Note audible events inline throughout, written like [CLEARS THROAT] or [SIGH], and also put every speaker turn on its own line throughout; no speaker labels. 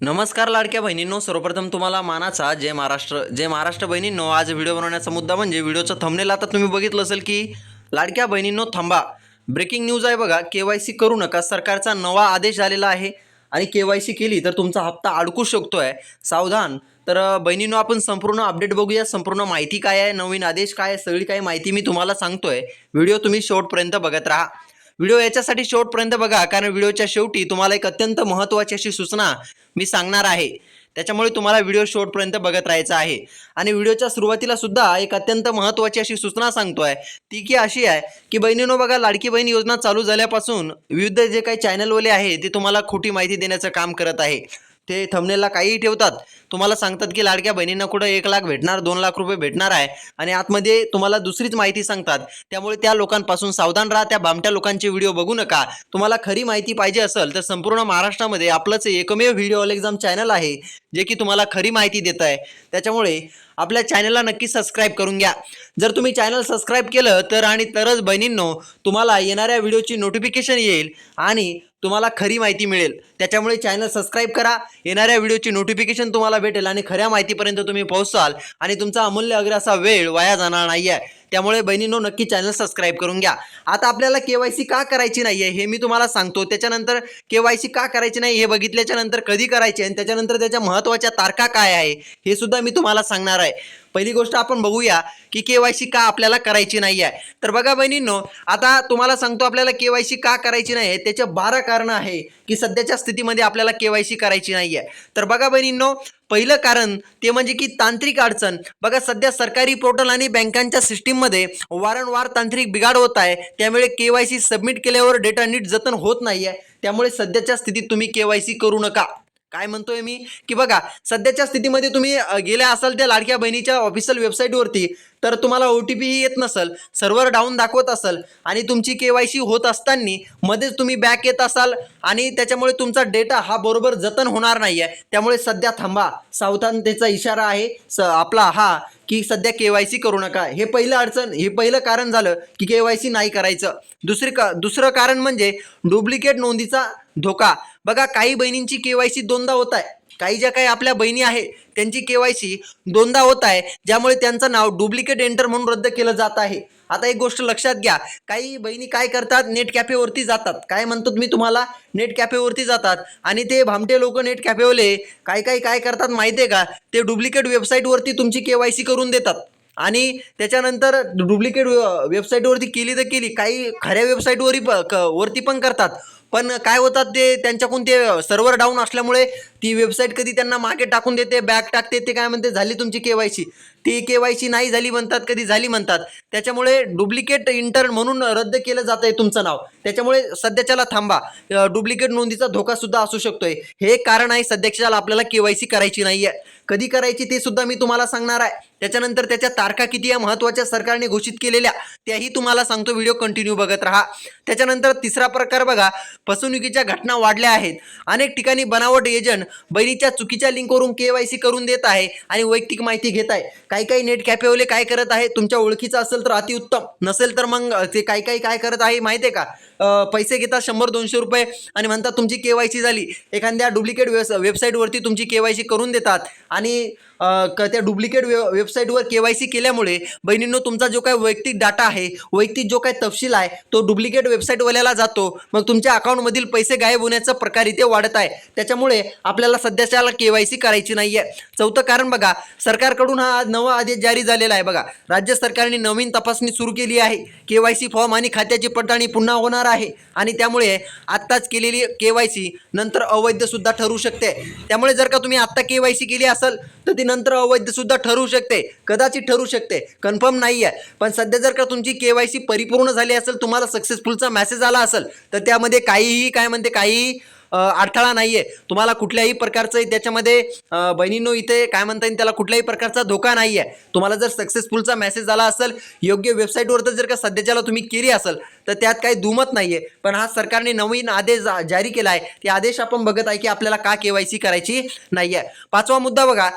नमस्कार लाडक्या बहिणींनो सर्वप्रथम तुम्हाला मानाचा जय महाराष्ट्र जय महाराष्ट्र बहिणींनो. आज व्हिडिओ बनवण्याचा मुद्दा म्हणजे व्हिडिओचं थंबनेल आता तुम्ही बघितलं असेल की लाडक्या बहिणींनो थांबा. ब्रेकिंग न्यूज आहे बघा के वाय सी करू नका. सरकारचा नवा आदेश आलेला आहे आणि के वाय सी केली तर तुमचा हप्ता अडकू शकतो आहे सावधान. तर बहिणींनो आपण संपूर्ण अपडेट बघूया. संपूर्ण माहिती काय आहे नवीन आदेश काय आहे सगळी काही माहिती मी तुम्हाला सांगतोय. व्हिडिओ तुम्ही शेवटपर्यंत बघत राहा. व्हिडिओ याच्यासाठी शेवटपर्यंत बघा कारण व्हिडिओच्या शेवटी तुम्हाला एक अत्यंत महत्त्वाची अशी सूचना मी सांगणार आहे. त्याच्यामुळे तुम्हाला व्हिडिओ शेवटपर्यंत बघत राहायचा आहे. आणि व्हिडिओच्या सुरुवातीला सुद्धा एक अत्यंत महत्त्वाची अशी सूचना सांगतोय. ती की अशी आहे की बहिणीनो बघा लाडकी बहीण योजना चालू झाल्यापासून विविध जे काही चॅनलवाले आहे ते तुम्हाला खोटी माहिती देण्याचं काम करत आहे. ते थंबनेलला काहीही ठेवतात. तुम्हाला सांगतात की लाडक्या बहिणींना कुठं एक लाख भेटणार दोन लाख रुपये भेटणार आहे आणि आतमध्ये तुम्हाला दुसरीच माहिती सांगतात. त्यामुळे त्या लोकांपासून सावधान राहा त्या बामट्या लोकांचे व्हिडिओ बघू नका. तुम्हाला खरी माहिती पाहिजे असेल तर संपूर्ण महाराष्ट्रामध्ये आपलंच एकमेव व्हिडिओ एक्झाम चॅनल आहे जे की तुम्हाला खरी माहिती देत आहे. त्याच्यामुळे आपल्या चॅनलला नक्की सबस्क्राईब करून घ्या. जर तुम्ही चॅनल सबस्क्राईब केलं तर आणि तरच बहिणींनो तुम्हाला येणाऱ्या व्हिडिओची नोटिफिकेशन येईल आणि तुम्हाला खरी माहिती मिळेल. त्याच्यामुळे चॅनल सबस्क्राईब करा. येणाऱ्या व्हिडिओची नोटिफिकेशन तुम्हाला भेटेल आणि खऱ्या माहितीपर्यंत तुम्ही पोहोचाल आणि तुमचा अमूल्य अग्र असा वेळ वाया जाणार नाही आहे त्यामुळे बहिणींनो नक्की चॅनल सबस्क्राईब करून घ्या. आता आपल्याला के वाय सी का करायची नाही आहे हे मी तुम्हाला सांगतो. त्याच्यानंतर के वाय सी का करायची नाही हे बघितल्याच्या नंतर कधी करायची आणि त्याच्यानंतर त्याच्या महत्त्वाच्या तारखा काय आहे हे सुद्धा मी तुम्हाला सांगणार आहे. पहिली गोष्ट आपण बघूया की के वाय सी का आपल्याला करायची नाही आहे तर बघा बहिणींनो आता तुम्हाला सांगतो आपल्याला के वाय सी का करायची नाही आहे त्याचे बारा कारणं आहे की सध्याच्या स्थितीमध्ये आपल्याला के वाय सी करायची नाही आहे तर बघा बहिणींनो पहिलं कारण ते म्हणजे की तांत्रिक अडचण. बघा सध्या सरकारी पोर्टल आणि बँकांच्या सिस्टीममध्ये वारंवार तांत्रिक बिघाड होत आहे. त्यामुळे के वाय सी सबमिट केल्यावर डेटा नीट जतन होत नाही आहे त्यामुळे सध्याच्या स्थितीत तुम्ही के वाय सी करू नका. काय म्हणतोय मी? की बघा सध्याच्या स्थितीमध्ये तुम्ही गेल्या असाल त्या लाडक्या बहिणीच्या ऑफिशियल वेबसाईटवरती तर तुम्हाला ओ टी पीही येत नसेल सर्व्हर डाऊन दाखवत असेल आणि तुमची के वाय सी होत असताना मध्येच तुम्ही बॅक येत असाल आणि त्याच्यामुळे तुमचा डेटा हा बरोबर जतन होणार नाही आहे त्यामुळे सध्या थांबा. सावधानतेचा इशारा आहे. स आपला हा की सध्या के वाय सी करू नका. हे पहिलं अडचण हे पहिलं कारण झालं की के वाय सी नाही करायचं. दुसरी का दुसरं कारण म्हणजे डुप्लिकेट नोंदीचा धोका. बघा काही बहिणींची के वाय सी दोनदा होत आहे काही ज्या काही आपल्या बहिणी आहे त्यांची के वाय सी दोनदा होत आहे ज्यामुळे त्यांचं नाव डुप्लिकेट एंटर म्हणून रद्द केलं जात आहे. आता एक गोष्ट लक्षात घ्या काही बहिणी काय करतात? नेट कॅफेवरती जातात. काय म्हणतो मी तुम्हाला? नेट कॅफेवरती जातात. आणि ते भामटे लोक नेट कॅफेवाले काय काय काय करतात माहिती आहे का? ते डुप्लिकेट वेबसाईटवरती तुमची के वाय सी करून देतात. आणि त्याच्यानंतर डुप्लिकेट वेबसाईटवरती केली तर केली. काही खऱ्या वेबसाईटवरी प क वरती पण करतात. पण काय होतात ते त्यांच्याकडून ते सर्व्हर डाऊन असल्यामुळे ती वेबसाईट कधी त्यांना मागे टाकून देते बॅक टाकते ते काय म्हणते झाली तुमची केवायसी ती के वाय सी नाही झाली म्हणतात कधी झाली म्हणतात. त्याच्यामुळे डुप्लिकेट इंटर्न म्हणून रद्द केलं जात आहे तुमचं नाव. त्याच्यामुळे सध्याच्याला थांबा. डुप्लिकेट नोंदीचा धोका सुद्धा असू शकतोय. हे कारण आहे सध्याच्याला आपल्याला के वाय सी करायची नाही आहे कधी करायची ते सुद्धा मी तुम्हाला सांगणार आहे. त्याच्यानंतर त्याच्या तारखा किती आहे महत्त्वाच्या सरकारने घोषित केलेल्या त्याही तुम्हाला सांगतो. व्हिडिओ कंटिन्यू बघत राहा. त्याच्यानंतर तिसरा प्रकार बघा. फसवणुकीच्या घटना वाढल्या आहेत. अनेक ठिकाणी बनावट एजंट बहिणीच्या चुकीच्या लिंकवरून के वाय सी करून देत आहे आणि वैयक्तिक माहिती घेत आहे. काही काही नेट कॅफेवाले काय करत आहे? तुमच्या ओळखीचं असेल तर अतिउत्तम. नसेल तर मग ते काही काही काय करत आहे माहिती आहे का? पैसे घेतात शंभर दोनशे रुपये आणि म्हणतात तुमची के वाय सी झाली. एखाद्या डुप्लिकेट वेब वेबसाईटवरती तुमची के वाय सी करून देतात. आणि क त्या डुप्लिकेट वे वेबसाईटवर के वाय सी केल्यामुळे बहिणींनो तुमचा जो काय वैयक्तिक डाटा आहे वैयक्तिक जो काय तपशील आहे तो डुप्लिकेट वेबसाईटवाल्याला जातो. मग तुमच्या अकाउंटमधील पैसे गायब होण्याचा प्रकार इथे वाढत आहे. त्याच्यामुळे आपल्याला सध्याच्याला के वाय सी करायची नाही आहे चौथं कारण बघा सरकारकडून हा नवा आदेश जारी झालेला आहे बघा. राज्य सरकारने नवीन तपासणी सुरू केली आहे. के वाय सी फॉर्म आणि खात्याची पडताळणी पुन्हा होणार आहे. आणि त्यामुळे आत्ताच केलेली के वाय सी नंतर अवैधसुद्धा ठरू शकते. त्यामुळे जर का तुम्ही आत्ता के वाय सी केली असेल तर ती नंतर अवैधसुद्धा ठरू शकते. कदाचित ठरू शकते. कन्फर्म नाही आहे. पण सध्या जर का तुमची के वाय सी परिपूर्ण झाली असेल तुम्हाला सक्सेसफुलचा मेसेज आला असेल तर त्यामध्ये काहीही काय म्हणते काहीही अडथळा नाही आहे तुम्हाला कुठल्याही प्रकारचं त्याच्यामध्ये बहिणींनो इथे काय म्हणता येईल त्याला कुठल्याही प्रकारचा धोका नाही आहे तुम्हाला जर सक्सेसफुलचा मेसेज आला असेल योग्य वेबसाईटवर तर जर का सध्याच्याला तुम्ही केली असेल तर त्यात काही दुमत नाही आहे पण हा सरकारने नवीन आदेश जा- जारी केला आहे. ते आदेश आपण बघत आहे की आपल्याला का के वाय सी करायची नाही आहे पाचवा मुद्दा बघा.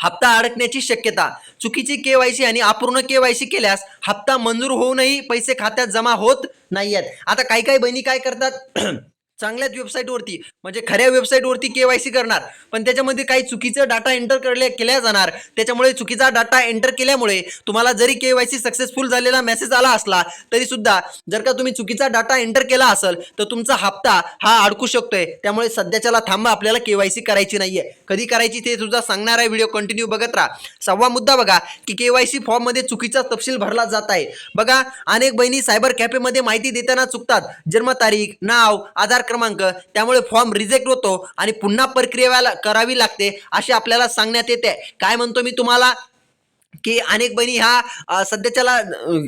हप्ता अडकण्याची शक्यता. चुकीची केवायसी आणि अपूर्ण केवायसी केल्यास हप्ता मंजूर होऊनही पैसे खात्यात जमा होत नाही आहेत आता काही काही बहिणी काय करतात? [CLEARS THROAT] चांगल्याच वेबसाईटवरती म्हणजे खऱ्या वेबसाईटवरती के वाय सी करणार. पण त्याच्यामध्ये काही चुकीचं डाटा एंटर करले केल्या जाणार. त्याच्यामुळे चुकीचा डाटा एंटर केल्यामुळे तुम्हाला जरी के वाय सी सक्सेसफुल झालेला मेसेज आला असला तरी सुद्धा जर का तुम्ही चुकीचा डाटा एंटर केला असेल तर तुमचा हप्ता हा अडकू शकतोय. त्यामुळे सध्याच्याला थांबा आपल्याला के वाय सी करायची नाहीये. कधी करायची ते सुद्धा सांगणार आहे व्हिडिओ कंटिन्यू बघत राहा. सहावा मुद्दा बघा की के वाय सी फॉर्ममध्ये चुकीचा तपशील भरला जात आहे. बघा अनेक बहिणी सायबर कॅफेमध्ये माहिती देताना चुकतात. जन्मतारीख नाव आधार क्रमांक त्यामुळे फॉर्म रिजेक्ट होतो आणि पुन्हा प्रक्रिया करावी लागते असे आपल्याला सांगण्यात येते. काय म्हणतो मी तुम्हाला? की अनेक बहिणी ह्या सध्याच्याला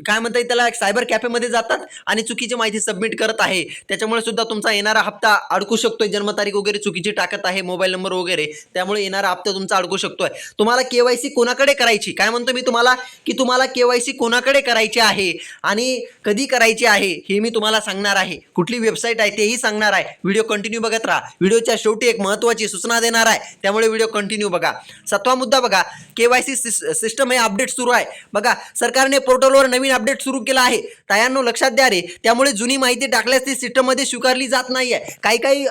काय म्हणता येईल त्याला सायबर कॅफेमध्ये जातात आणि चुकीची माहिती सबमिट करत आहे. त्याच्यामुळे सुद्धा तुमचा येणारा हप्ता अडकू शकतोय. जन्मतारीख वगैरे चुकीची टाकत आहे मोबाईल नंबर वगैरे. त्यामुळे येणारा हप्ता तुमचा अडकू शकतोय. तुम्हाला केवायसी कोणाकडे करायची? काय म्हणतो मी तुम्हाला? की तुम्हाला केवायसी कोणाकडे करायची आहे? आणि कधी करायची आहे? हे मी तुम्हाला सांगणार आहे. कुठली वेबसाईट आहे तेही सांगणार आहे. व्हिडिओ कंटिन्यू बघत राहा. व्हिडिओच्या शेवटी एक महत्त्वाची सूचना देणार आहे. त्यामुळे व्हिडिओ कंटिन्यू बघा. सातवा मुद्दा बघा. केवायसी सिस्टम हे अपडेट सुरू आहे. बघा सरकारने पोर्टलवर नवीन अपडेट सुरू केला आहे. तायांनो लक्षात द्या रे. त्यामुळे जुनी माहिती टाकल्यास ती सिस्टममध्ये स्वीकारली जात नाही आहे काही काही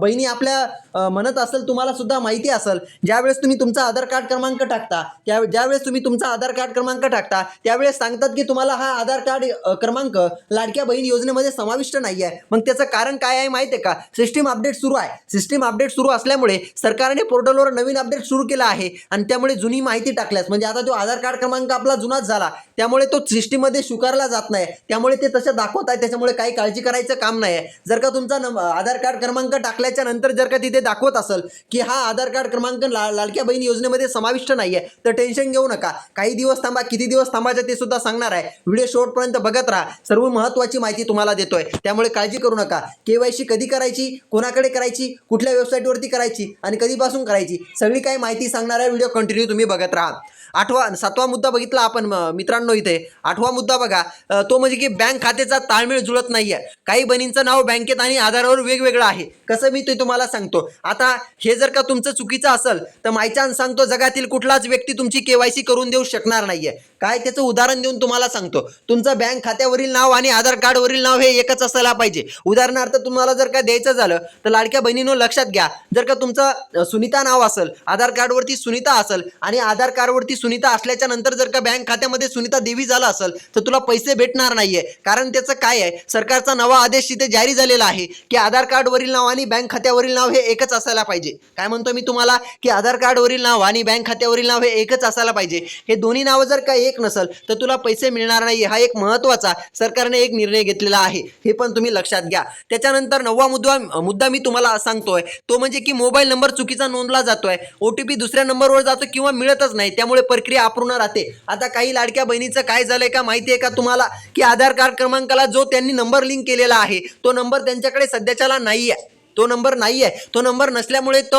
बहिणी आपल्या म्हणत असेल तुम्हाला सुद्धा माहिती असेल ज्यावेळेस तुम्ही तुमचा आधार कार्ड क्रमांक टाकता त्या ज्यावेळेस तुम्ही तुमचा आधार कार्ड क्रमांक टाकता त्यावेळेस सांगतात की तुम्हाला हा आधार कार्ड क्रमांक लाडक्या बहीण योजनेमध्ये समाविष्ट नाही आहे मग त्याचं कारण काय आहे माहिती आहे का? सिस्टीम अपडेट सुरू आहे. सिस्टीम अपडेट सुरू असल्यामुळे सरकारने पोर्टलवर नवीन अपडेट सुरू केला आहे. आणि त्यामुळे जुनी माहिती टाकल्यास म्हणजे आता जो आधार कार्ड क्रमांक आपला जुनाच झाला. त्यामुळे तो सिस्टीममध्ये स्वीकारला जात नाही. त्यामुळे ते तसं दाखवत आहे. त्याच्यामुळे काही काळजी करायचं काम नाही आहे जर का तुमचा नम आधार कार्ड क्रमांक टाकल्याच्या नंतर जर का तिथे दाखवत असेल की हा आधार कार्ड क्रमांक ला लाडक्या बहीण योजनेमध्ये समाविष्ट नाही आहे तर टेन्शन घेऊ नका. काही दिवस थांबा. किती दिवस थांबायचं ते सुद्धा सांगणार आहे. व्हिडिओ शेवटपर्यंत बघत राहा. सर्व महत्त्वाची माहिती तुम्हाला देतोय. त्यामुळे काळजी करू नका. केवायसी कधी करायची? कोणाकडे करायची? कुठल्या वेबसाईटवरती करायची? आणि कधीपासून करायची? सगळी काही माहिती सांगणार आहे. व्हिडिओ कंटिन्यू तुम्ही बघत राहा. आठवा सातवा मुद्दा बघितला आपण मित्रांनो इथे. आठवा मुद्दा बघा. तो म्हणजे की बँक खात्याचा ताळमेळ जुळत नाहीये. काही बहिणींचं नाव बँकेत आणि आधारावर वेगवेगळं आहे. कसं मी ते तुम्हाला सांगतो. आता हे जर का तुमचं चुकीचं असेल तर मायचान सांगतो जगातील कुठलाच व्यक्ती तुमची केवायसी करून देऊ शकणार नाहीये. काय त्याचं उदाहरण देऊन तुम्हाला सांगतो. तुमचं बँक खात्यावरील नाव आणि आधार कार्डवरील नाव हे एकच असायला पाहिजे. उदाहरणार्थ तुम्हाला जर का द्यायचं झालं तर लाडक्या बहिणीनं लक्षात घ्या. जर का तुमचं सुनीता नाव असेल आधार कार्डवरती सुनीता असेल आणि आधार कार्डवरती सुनीता असल्याच्या नंतर जर का बँक खात्यामध्ये सुनीता देवी झाला असेल तर तुला पैसे भेटणार नाहीये. कारण त्याचं काय आहे सरकारचा नवा आदेश तिथे जारी झालेला आहे की आधार कार्डवरील नाव आणि बँक खात्यावरील नाव हे एकच असायला पाहिजे. काय म्हणतो मी तुम्हाला? की आधार कार्डवरील नाव आणि बँक खात्यावरील नाव हे एकच असायला पाहिजे. हे दोन्ही नावं जर का एक नसेल तर तुला पैसे मिळणार नाही. हा एक महत्त्वाचा सरकारने एक निर्णय घेतलेला आहे. हे पण तुम्ही लक्षात घ्या. त्याच्यानंतर नववा मुद्दा मुद्दा मी तुम्हाला सांगतोय. तो म्हणजे की मोबाईल नंबर चुकीचा नोंदला जातोय. ओ टी पी दुसऱ्या नंबरवर जातो किंवा मिळतच नाही. त्यामुळे प्रक्रिया अपूर्ण राहते. आता काही लाडक्या बहिणीचं काय झालंय का माहिती आहे का तुम्हाला? की आधार कार्ड क्रमांकाला जो त्यांनी नंबर लिंक केलेला आहे तो नंबर त्यांच्याकडे सध्याच्याला नाही आहे तो नंबर नाही आहे तो नंबर नसल्यामुळे तो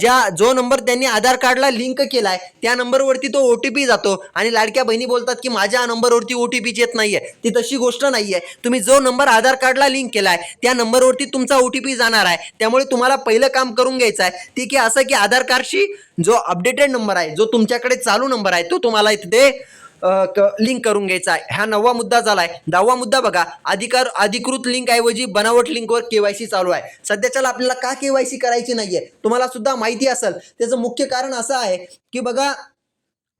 ज्या जो नंबर त्यांनी आधार कार्डला लिंक केलाय त्या नंबरवरती तो ओ टी पी जातो. आणि लाडक्या बहिणी बोलतात की माझ्या नंबरवरती ओ टी पी येत नाहीये. ती तशी गोष्ट नाहीये. तुम्ही जो नंबर आधार कार्डला लिंक केलाय त्या नंबरवरती तुमचा ओ टी पी जाणार आहे. त्यामुळे तुम्हाला पहिलं काम करून घ्यायचं आहे ती की असं की आधार कार्डशी जो अपडेटेड नंबर आहे जो तुमच्याकडे चालू नंबर आहे तो तुम्हाला इथे लिंक करून घ्यायचा आहे. हा नववा मुद्दा झालाय. दहावा मुद्दा बघा. अधिकार अधिकृत लिंक ऐवजी बनावट लिंकवर केवायसी चालू आहे. सध्याच्याला आपल्याला का केवायसी करायची नाहीये? तुम्हाला सुद्धा माहिती असेल. त्याचं मुख्य कारण असं आहे की बघा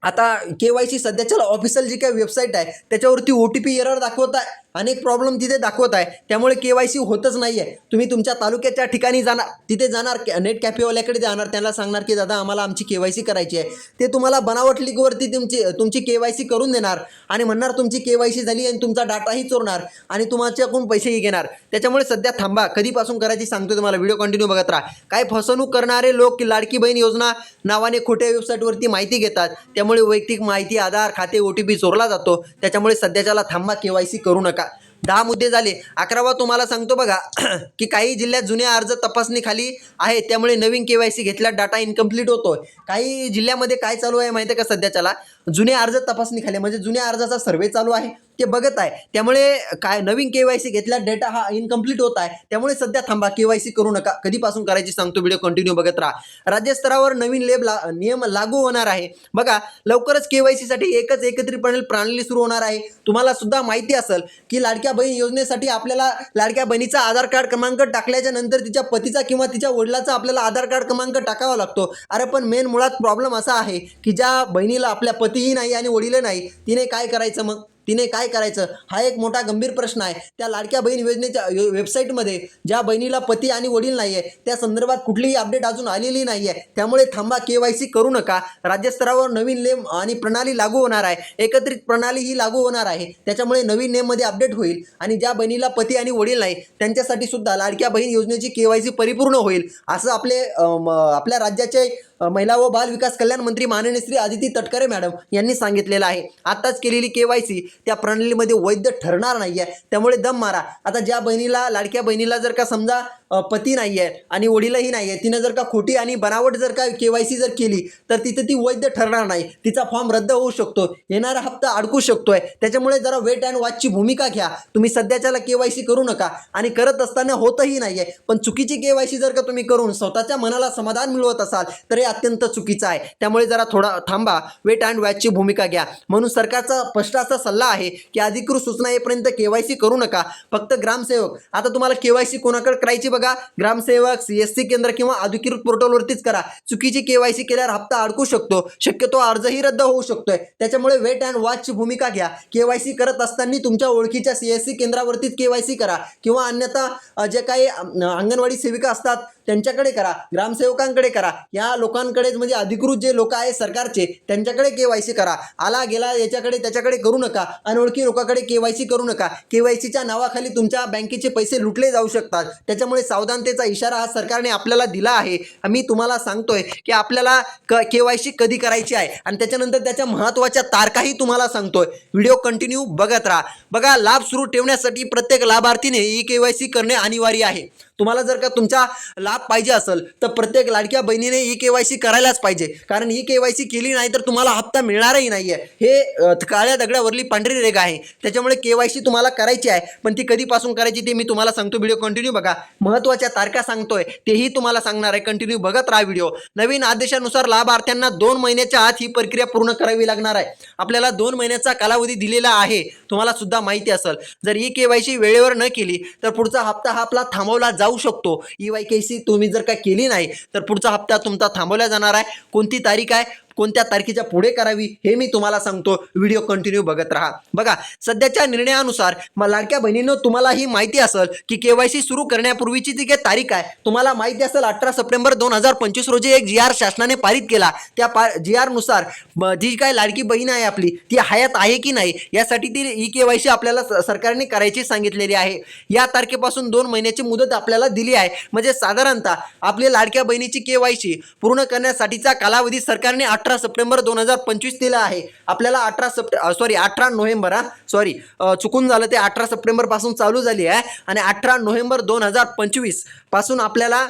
आता केवायसी सध्याच्याला ऑफिशियल जी काही वेबसाईट आहे त्याच्यावरती ओ टी पी एरर दाखवत आहे. अनेक प्रॉब्लेम तिथे दाखवत आहे. त्यामुळे के वाय सी होतच नाही आहे तुम्ही तुमच्या तालुक्याच्या ठिकाणी जाणार तिथे जाणार नेट कॅफेवाल्याकडे जाणार त्यांना सांगणार की दादा आम्हाला आमची के वाय सी करायची आहे. ते तुम्हाला बनावट लिगवरती तुमची तुमची के वाय सी करून देणार आणि म्हणणार तुमची के वाय सी झाली आणि तुमचा डाटाही चोरणार आणि तुमच्याकडून पैसेही घेणार. त्याच्यामुळे सध्या थांबा. कधीपासून करायची सांगतो तुम्हाला. व्हिडिओ कंटिन्यू बघत राहा. काय फसवणूक करणारे लोक लाडकी बहीण योजना नावाने खोट्या वेबसाईटवरती माहिती घेतात. त्यामुळे वैयक्तिक माहिती आधार खाते ओ टी पी चोरला जातो. त्याच्यामुळे सध्याच्याला थांबा. के वाय सी करू नका. दहा मुद्दे झाले. अकरावा तुम्हाला सांगतो बघा [CLEARS THROAT] की काही जिल्ह्यात जुने अर्ज तपासणीखाली आहे त्यामुळे नवीन के वाय सी घेतल्यास डाटा इनकम्प्लीट होतो काही जिल्ह्यामध्ये काय चालू आहे माहिती आहे का सध्याच्याला? जुने अर्ज तपासणी खाली म्हणजे जुन्या अर्जाचा सर्वे चालू आहे. ते बघत आहे. त्यामुळे काय नवीन के वाय सी घेतल्या डेटा हा इनकम्प्लीट होत आहे. त्यामुळे सध्या थांबा के वाय सी करू नका. कधीपासून करायची सांगतो व्हिडिओ कंटिन्यू बघत राहा. राज्यस्तरावर नवीन लेब ला नियम लागू होणार आहे. बघा लवकरच के वायसाठी एकच एकत्रितपणे प्रणाली सुरू होणार आहे. तुम्हाला सुद्धा माहिती असेल की लाडक्या बहीण योजनेसाठी आपल्याला लाडक्या बहिणीचा आधार कार्ड क्रमांक टाकल्याच्या नंतर तिच्या पतीचा किंवा तिच्या वडिलाचा आपल्याला आधार कार्ड क्रमांक टाकावा लागतो. अरे पण मेन मुळात प्रॉब्लेम असा आहे की ज्या बहिणीला आपल्या पतीही नाही आणि वडील नाही तिने काय करायचं मग? तिने काय करायचं? हा एक मोठा गंभीर प्रश्न आहे. त्या लाडक्या बहीण योजनेच्या वेबसाईटमध्ये ज्या बहिणीला पती आणि वडील नाही आहे त्या संदर्भात कुठलीही अपडेट अजून आलेली नाही आहे त्यामुळे थांबा के वाय सी करू नका. राज्यस्तरावर नवीन नेम आणि प्रणाली लागू होणार आहे. एकत्रित प्रणाली ही लागू होणार आहे. त्याच्यामुळे नवीन नेममध्ये अपडेट होईल आणि ज्या बहिणीला पती आणि वडील नाही त्यांच्यासाठी सुद्धा लाडक्या बहीण योजनेची के वाय सी परिपूर्ण होईल. असं आपले आपल्या राज्याचे महिला व बाल विकास कल्याण मंत्री माननीय श्री आदिती तटकरे मॅडम यांनी सांगितलेलं आहे. आताच केलेली के वाय सी त्या प्रणालीमध्ये वैध ठरणार नाही आहे त्यामुळे दम मारा. आता ज्या बहिणीला लाडक्या बहिणीला जर का समजा पती नाही आहे आणि वडीलही नाही आहे तिनं जर का खोटी आणि बनावट जर का के वाय सी जर केली तर तिथे ती वैध ठरणार नाही. तिचा फॉर्म रद्द होऊ शकतो. येणारा हप्ता अडकू शकतोय. त्याच्यामुळे जरा वेट अँड वॉचची भूमिका घ्या. तुम्ही सध्याच्याला के वाय सी करू नका आणि करत असताना होतही नाही आहे पण चुकीची के वाय सी जर का तुम्ही करून स्वतःच्या मनाला समाधान मिळवत असाल तर हे अत्यंत चुकीचं आहे. त्यामुळे जरा थोडा थांबा. वेट अँड वॅचची भूमिका घ्या. म्हणून सरकारचा स्पष्ट असा सल्ला आहे की अधिकृत सूचना येईपर्यंत के वाय सी करू नका. फक्त ग्रामसेवक. आता तुम्हाला के वाय सी कोणाकडे करायची बघा ग्रामसेवक सी एस सी केंद्र किंवा अधिकृत पोर्टलवरतीच करा. चुकीची केवायसी केल्यावर हप्ता अडकू शकतो. शक्यतो अर्जही रद्द होऊ शकतोय. त्याच्यामुळे वेट अँड वॉचची भूमिका घ्या. केवायसी करत असताना तुमच्या ओळखीच्या सी एस सी केंद्रावरतीच केवायसी करा. किंवा अन्यथा जे काही अंगणवाडी सेविका असतात त्यांच्याकडे करा. ग्रामसेवकांकडे करा. या लोकांकडेच म्हणजे अधिकृत जे लोक आहे सरकारचे त्यांच्याकडे के वाय सी करा. आला गेला याच्याकडे त्याच्याकडे करू नका. अनोळखी लोकांकडे के वाय सी करू नका. के वाय सीच्या नावाखाली तुमच्या बँकेचे पैसे लुटले जाऊ शकतात. त्याच्यामुळे सावधानतेचा इशारा हा सरकारने आपल्याला दिला आहे. मी तुम्हाला सांगतोय की आपल्याला क के वाय सी कधी करायची आहे? आणि त्याच्यानंतर त्याच्या महत्त्वाच्या तारखाही तुम्हाला सांगतोय. व्हिडिओ कंटिन्यू बघत राहा. बघा लाभ सुरू ठेवण्यासाठी प्रत्येक लाभार्थीने ई के वाय सी करणे अनिवार्य आहे. तुम्हाला जर का तुमचा लाभ पाहिजे असेल तर प्रत्येक लाडक्या बहिणीने ई के वाय सी करायलाच पाहिजे. कारण ई के वाय सी केली नाही तर तुम्हाला हप्ता मिळणारही नाही आहे हे काळ्या दगडावरली पांढरी रेगा आहे. त्याच्यामुळे के वाय सी तुम्हाला करायची आहे पण ती कधीपासून करायची ते मी तुम्हाला सांगतो. व्हिडिओ कंटिन्यू बघा. महत्त्वाच्या तारखा सांगतोय तेही तुम्हाला सांगणार आहे. कंटिन्यू बघत राहा व्हिडिओ. नवीन आदेशानुसार लाभार्थ्यांना दोन महिन्याच्या आत ही प्रक्रिया पूर्ण करावी लागणार आहे. आपल्याला दोन महिन्याचा कालावधी दिलेला आहे. तुम्हाला सुद्धा माहिती असेल. जर ई के वाय सी वेळेवर न केली तर पुढचा हप्ता हा आपला थांबवला जाऊ जाऊ शकतो. ई वाय के सी तुम्ही जर काय केली नाही तर पुढचा हप्ता तुमचा थांबवला जाणार आहे. कोणती तारीख आहे? कोणत्या तारखेच्या पुढे करावी हे मी तुम्हाला सांगतो. व्हिडिओ कंटिन्यू बघत राहा. बघा सध्याच्या निर्णयानुसार मग लाडक्या बहिणीनं तुम्हाला ही माहिती असेल की केवायसी सुरू करण्यापूर्वीची जी काही तारीख आहे तुम्हाला माहिती असेल अठरा सप्टेंबर दोन हजार पंचवीस रोजी एक जी आर शासनाने पारित केला. त्या पा जी आरनुसार नुसार जी काय लाडकी बहीण आहे आपली ती हयात आहे की नाही यासाठी ती ई के वाय सी आपल्याला स- सरकारने करायची सांगितलेली आहे. या तारखेपासून दोन महिन्याची मुदत आपल्याला दिली आहे. म्हणजे साधारणतः आपली लाडक्या बहिणीची के वाय सी पूर्ण करण्यासाठीचा कालावधी सरकारने अठरा अठरा सप्टेंबर दोन हजार पंचवीस दिला आहे. आपल्याला अठरा सप्टे सॉरी अठरा नोव्हेंबर हा. सॉरी चुकून झालं ते अठरा सप्टेंबरपासून चालू झाली आहे. आणि अठरा नोव्हेंबर दोन हजार पंचवीसपासून आपल्याला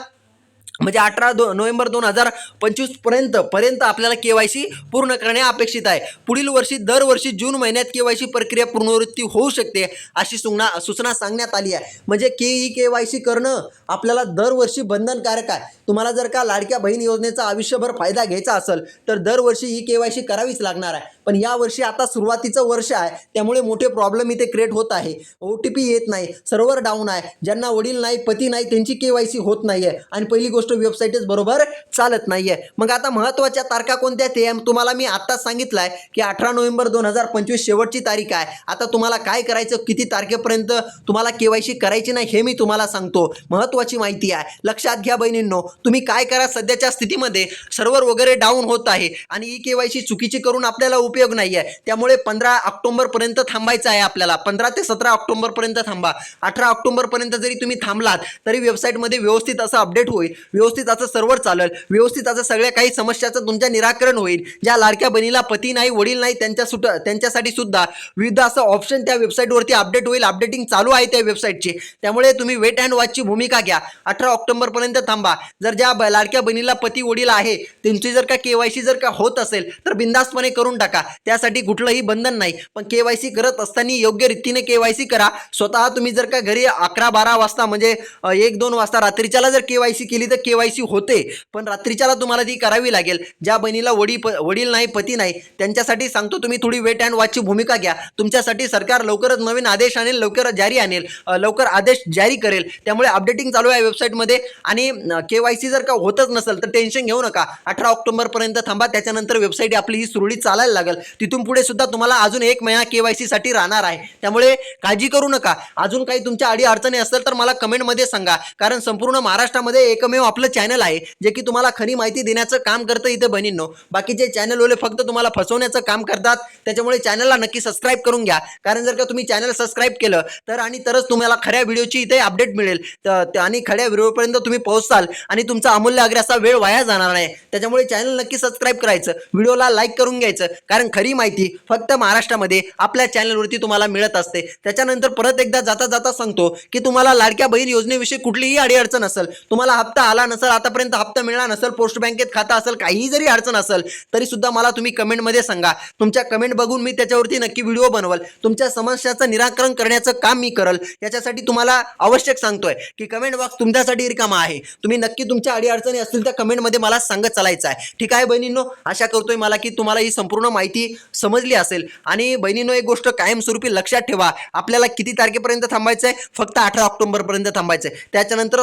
म्हणजे अठरा दो नोव्हेंबर दोन हजार पंचवीसपर्यंत पर्यंत आपल्याला के वाय सी पूर्ण करणे अपेक्षित आहे. पुढील वर्षी दरवर्षी जून महिन्यात के वाय सी प्रक्रिया पूर्णवृत्ती होऊ शकते अशी सुना सूचना सांगण्यात आली आहे. म्हणजे K E K Y C करणं आपल्याला दरवर्षी बंधनकारक आहे. तुम्हाला जर का लाडक्या बहीण योजनेचा आयुष्यभर फायदा घ्यायचा असेल तर दरवर्षी ई के वाय सी करावीच लागणार आहे. पण या वर्षी आता सुरुवातीचं वर्ष आहे त्यामुळे मोठे प्रॉब्लेम इथे क्रिएट होत आहे. ओ टी पी येत नाही सर्व्हर डाऊन आहे. ज्यांना वडील नाही पती नाही त्यांची के वाय सी होत नाही आहे आणि पहिली गोष्ट वेबसाईटच बरोबर चालत नाही आहे मग आता महत्त्वाच्या तारखा कोणत्या ते तुम्हाला मी आत्ताच सांगितलं आहे की अठरा नोव्हेंबर दोन हजार पंचवीस शेवटची तारीख आहे. आता तुम्हाला काय करायचं? किती तारखेपर्यंत तुम्हाला के वाय सी करायची नाही हे मी तुम्हाला सांगतो. महत्त्वाची माहिती आहे. लक्षात घ्या बहिणींनो तुम्ही काय करा सध्याच्या स्थितीमध्ये? सर्व्हर वगैरे डाऊन होत आहे आणि ई के वाय सी चुकीची करून आपल्याला उपयोग नाही आहे त्यामुळे पंधरा ऑक्टोबरपर्यंत थांबायचं आहे आपल्याला. पंधरा ते सतरा ऑक्टोबरपर्यंत थांबा. अठरा ऑक्टोबरपर्यंत जरी तुम्ही थांबलात तरी वेबसाईटमध्ये व्यवस्थित असं अपडेट होईल. व्यवस्थित असं सर्व्हर चालेल व्यवस्थित असं सगळ्या काही समस्याचं तुमच्या निराकरण होईल. ज्या लाडक्या बहिणीला पती नाही वडील नाही त्यांच्या सुट त्यांच्यासाठी सुद्धा विविध असं ऑप्शन त्या वेबसाईटवरती अपडेट होईल. अपडेटिंग चालू आहे त्या वेबसाईटची त्यामुळे तुम्ही वेट अँड वॉचची भूमिका घ्या. अठरा ऑक्टोबरपर्यंत थांबा. जर ज्या ब- लाडक्या बहिणीला पती वडील आहे त्यांची जर का केवायसी जर का होत असेल तर बिंदास्तपणे करून टाका. त्यासाठी कुठलंही बंधन नाही. पण केवायसी करत असताना योग्य रीतीने केवायसी करा. स्वतः तुम्ही जर का घरी अकरा बारा वाजता म्हणजे एक दोन वाजता रात्रीच्याला जर केवायसी केली तर केवायसी होते पण रात्रीच्याला तुम्हाला ती करावी लागेल. ज्या बहिणीला वडी प वडील नाही पती नाही त्यांच्यासाठी सांगतो तुम्ही थोडी वेट अँड वॉचची भूमिका घ्या. तुमच्यासाठी सरकार लवकरच नवीन आदेश आणेल लवकर जारी आणेल लवकर आदेश जारी करेल. त्यामुळे अपडेटिंग चालू आहे वेबसाईटमध्ये आणि के वाय सी जर का होतच नसेल तर टेन्शन घेऊ नका. अठरा ऑक्टोबरपर्यंत थांबा त्याच्यानंतर वेबसाईट आपली ही सुरळीत चालायला लागेल. तिथून पुढे सुद्धा तुम्हाला अजून एक महिना के वायसाठी राहणार आहे. त्यामुळे काळजी करू नका. अजून काही तुमच्या अडी अडचणी असेल तर मला कमेंटमध्ये सांगा. कारण संपूर्ण महाराष्ट्रामध्ये एकमेव आपलं चॅनल आहे जे की तुम्हाला खरी माहिती देण्याचं काम करतं इथे बहिणींनो. बाकीचे चॅनलवाले फक्त तुम्हाला फसवण्याचं काम करतात त्याच्यामुळे चॅनलला नक्की सबस्क्राईब करून घ्या. कारण जर का तुम्ही चॅनल सबस्क्राईब केलं तर आणि तरच तुम्हाला खऱ्या व्हिडिओची इथे अपडेट मिळेल. तर आणि खऱ्या व्हिडिओपर्यंत तुम्ही पोहोचाल आणि तुमचा अमूल्य अग्रसा वेळ वाया जाणार नाही. त्याच्यामुळे चॅनल नक्की सबस्क्राईब करायचं व्हिडिओला लाईक करून घ्यायचं. कारण खरी माहिती फक्त महाराष्ट्रामध्ये आपल्या चॅनलवरती तुम्हाला मिळत असते. त्याच्यानंतर परत एकदा जाता जाता सांगतो की तुम्हाला लाडक्या बहीण योजनेविषयी कुठलीही अडीअडचण असेल तुम्हाला हप्ता आला नसेल आतापर्यंत हप्ता मिळाला नसेल पोस्ट बँकेत खाता असेल काहीही जरी अडचण असेल तरी सुद्धा मला तुम्ही कमेंटमध्ये सांगा. तुमच्या कमेंट बघून मी त्याच्यावरती नक्की व्हिडिओ बनवल. तुमच्या समस्याचं निराकरण करण्याचं काम मी करल. याच्यासाठी तुम्हाला आवश्यक सांगतोय की कमेंट बॉक्स तुमच्यासाठी रिकामा आहे. तुम्ही नक्की तुमच्या अडीअडचणी असतील त्या कमेंटमध्ये मला सांगत चालायचं आहे. ठीक आहे बहिणींनो आशा करतोय मला की तुम्हाला ही संपूर्ण माहिती समजली असेल. आणि बहिणींनो एक गोष्ट कायमस्वरूपी लक्षात ठेवा. आपल्याला किती तारखेपर्यंत थांबायचं आहे फक्त अठरा ऑक्टोबरपर्यंत थांबायचं आहे त्याच्यानंतर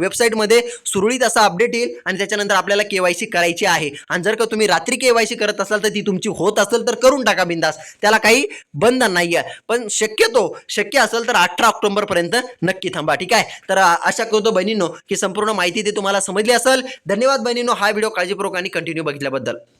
वेबसाईटमध्ये सुरळीत असा अपडेट येईल आणि त्याच्यानंतर आपल्याला केवायसी करायची आहे. आणि जर का तुम्ही रात्री केवायसी करत असाल तर ती तुमची होत असेल तर करून टाका बिंदास. त्याला काही बंधन नाही आहे पण शक्यतो शक्य असेल तर अठरा ऑक्टोबरपर्यंत नक्की थांबा ठीक आहे? तर अशा आशा करतो बहिणींनो की संपूर्ण माहिती ती तुम्हाला समजली असेल. धन्यवाद बहिणींनो हा व्हिडिओ काळजीपूर्वक आणि कंटिन्यू बघितल्याबद्दल.